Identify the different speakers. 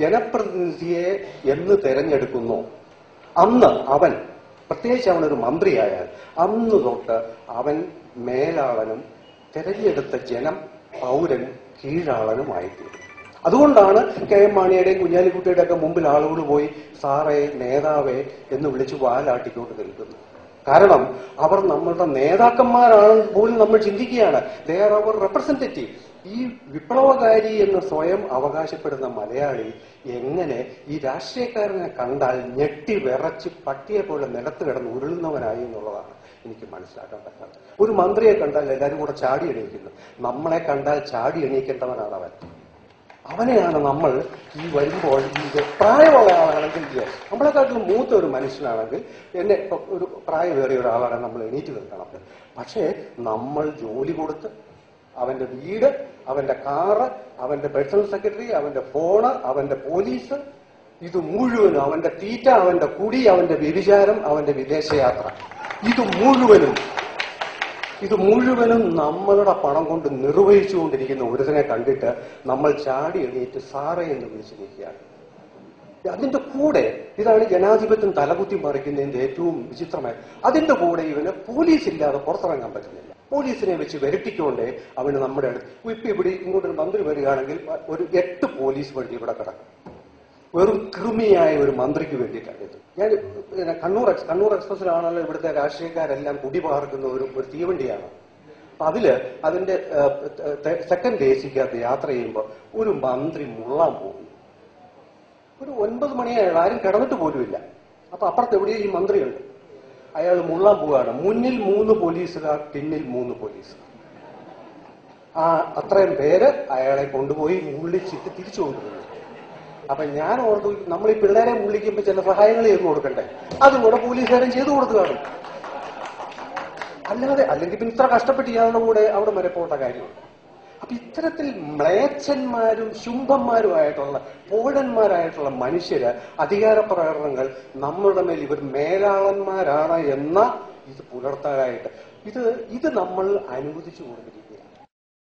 Speaker 1: ജനപ്രതിനിധിയെ എന്ന് തെരഞ്ഞെടുക്കുന്നു. അന്ന് അവൻ പ്രത്യേകിച്ച് അവനൊരു മന്ത്രിയായാൽ അന്ന് തൊട്ട് അവൻ മേലാളനും തെരഞ്ഞെടുത്ത ജനം പൗരൻ കീഴാളനുമായിത്തീരും. അതുകൊണ്ടാണ് കെ എം മാണിയുടെയും കുഞ്ഞാലിക്കുട്ടിയുടെ ഒക്കെ മുമ്പിൽ ആളുകൾ പോയി സാറേ നേതാവേ എന്ന് വിളിച്ച് വാലാട്ടിക്കൊണ്ട് നിൽക്കുന്നു. കാരണം അവർ നമ്മളുടെ നേതാക്കന്മാരാണ് പോലും നമ്മൾ ചിന്തിക്കുകയാണ്. ദേ ആർ അവർ റെപ്രസെന്റേറ്റീവ് ഈ വിപ്ലവകാരി എന്ന് സ്വയം അവകാശപ്പെടുന്ന മലയാളി എങ്ങനെ ഈ രാഷ്ട്രീയക്കാരനെ കണ്ടാൽ ഞെട്ടി വിറച്ച് പട്ടിയെ പോലെ നിലത്ത് കിടന്ന് ഉരുളുന്നവനായി എന്നുള്ളതാണ് എനിക്ക് മനസ്സിലാക്കാൻ പറ്റാത്തത്. ഒരു മന്ത്രിയെ കണ്ടാൽ എല്ലാവരും കൂടെ ചാടി എണീക്കുന്നു. നമ്മളെ കണ്ടാൽ ചാടി എണീക്കേണ്ടവനാണ് അവൻ. അവനെയാണ് നമ്മൾ ഈ വരുമ്പോൾ ഇത് പ്രായമുള്ള ആളാണെങ്കിൽ. നമ്മളെക്കാട്ടിലും മൂത്ത ഒരു മനുഷ്യനാണെങ്കിൽ എന്നെ ഒരു പ്രായമേറിയ ഒരാളാണ് നമ്മൾ എണീറ്റ് നിൽക്കണം. പക്ഷേ നമ്മൾ ജോലി കൊടുത്ത് അവന്റെ വീട് അവന്റെ കാറ് അവന്റെ പേഴ്സണൽ സെക്രട്ടറി അവന്റെ ഫോണ് അവന്റെ പോലീസ് ഇത് മുഴുവനും അവന്റെ തീറ്റ അവന്റെ കുടി അവന്റെ വ്യഭിചാരം അവന്റെ വിദേശയാത്ര. ഇത് മുഴുവനും ഇത് മുഴുവനും നമ്മളുടെ പണം കൊണ്ട് നിർവഹിച്ചുകൊണ്ടിരിക്കുന്ന ഒരുതിനെ കണ്ടിട്ട് നമ്മൾ ചാടി എണീറ്റ് സാറേ എന്ന് വിളിച്ചു നിൽക്കുകയാണ് അതിന്റെ കൂടെ ഇതാണ് ജനാധിപത്യം തലകുത്തി മറിക്കുന്നതിന്റെ ഏറ്റവും വിചിത്രമായ അതിന്റെ കൂടെ ഇവന് പോലീസ് ഇല്ലാതെ പുറത്തിറങ്ങാൻ പറ്റുന്നില്ല. പോലീസിനെ വെച്ച് വരട്ടിക്കൊണ്ട് അവന് നമ്മുടെ അടുത്ത് ഇപ്പൊ ഇവിടെ ഇങ്ങോട്ടൊരു മന്ത്രി വരികയാണെങ്കിൽ ഒരു എട്ട് പോലീസ് വണ്ടി ഇവിടെ കിടക്കും. വെറും കൃമിയായ ഒരു മന്ത്രിക്ക് വേണ്ടിയിട്ടാണ് ഇത്. ഞാൻ കണ്ണൂർ എക്സ് കണ്ണൂർ എക്സ്പ്രസിലാണല്ലോ ഇവിടുത്തെ രാഷ്ട്രീയക്കാരെല്ലാം കുടിപാർക്കുന്ന ഒരു ഒരു തീവണ്ടിയാണ്. അപ്പൊ അതിൽ അതിന്റെ സെക്കൻഡ് എ സിക്കകത്ത് യാത്ര ചെയ്യുമ്പോൾ ഒരു മന്ത്രി മുള്ളാൻ പോകും. ഒരു ഒൻപത് മണിയായ ആരും കിടന്നിട്ട് പോലുമില്ല. അപ്പൊ അപ്പുറത്ത് എവിടെയും ഈ മന്ത്രിയുണ്ട്. അയാൾ മുള്ളാൻ പോവുകയാണ്. മുന്നിൽ മൂന്ന് പോലീസുകാർ പിന്നിൽ മൂന്ന് പോലീസുകാർ. ആ അത്രയും പേര് അയാളെ കൊണ്ടുപോയി മുള്ളിച്ചിട്ട് തിരിച്ചു കൊണ്ടുപോയി അപ്പൊ ഞാൻ ഓർത്തു നമ്മൾ ഈ പിള്ളേരെ മുള്ളിക്കുമ്പോ ചില സഹായങ്ങൾ ചെയ്ത് കൊടുക്കണ്ടേ? അതും കൂടെ പോലീസുകാരൻ ചെയ്തു കൊടുത്തു കാണും അല്ലാതെ അല്ലെങ്കിൽ പിന്നെ ഇത്ര കഷ്ടപ്പെട്ട് ഇയാളുടെ കൂടെ അവിടെ വരെ പോട്ട കാര്യമുണ്ട് അപ്പൊ ഇത്തരത്തിൽ മ്ലേച്ഛന്മാരും ശുംഭന്മാരുമായിട്ടുള്ള പോഴന്മാരായിട്ടുള്ള മനുഷ്യര് അധികാര പ്രകടനങ്ങൾ നമ്മളുടെ മേൽ ഇവർ മേലാളന്മാരാണ് എന്ന ഇത് പുലർത്താനായിട്ട്. ഇത് ഇത് നമ്മൾ അനുവദിച്ചു കൊടുത്തിരിക്കുക